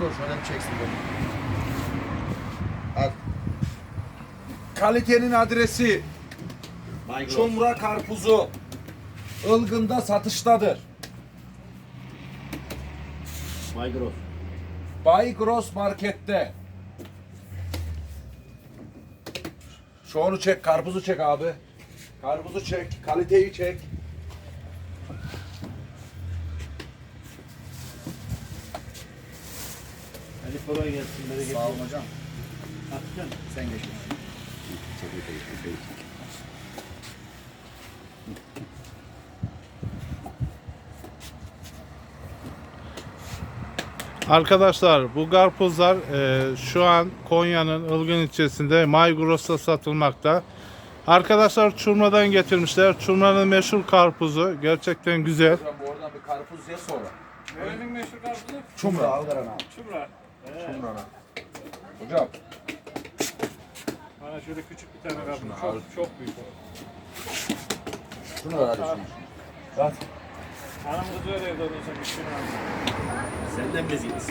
dur şöyle çeksin dur. Al. Kalitenin adresi. Çumra karpuzu. Ilgın'da satıştadır. Migros. Bay Gross Market'te. Şu onu çek, karpuzu çek abi. Karpuzu çek, kaliteyi çek. Hadi kolay gelsin. Bereket Sağ olun hocam. Atacaksın. Sen geç. Arkadaşlar bu karpuzlar e, şu an Konya'nın Ilgın ilçesinde Maygros'ta satılmakta. Arkadaşlar Çurma'dan getirmişler. Çurma'nın meşhur karpuzu. Gerçekten güzel. Hocam bu oradan bir karpuz ye sonra. Nerenin meşhur karpuzu? Çumra. Algaran abi. Çumra. Çumra'na. Hocam. Bana şöyle küçük bir tane şunu Çok, al. çok büyük o. Şunu ver hadi şunu. At. Anam kızı öyle evde olursa alsın. Senden beziyiniz.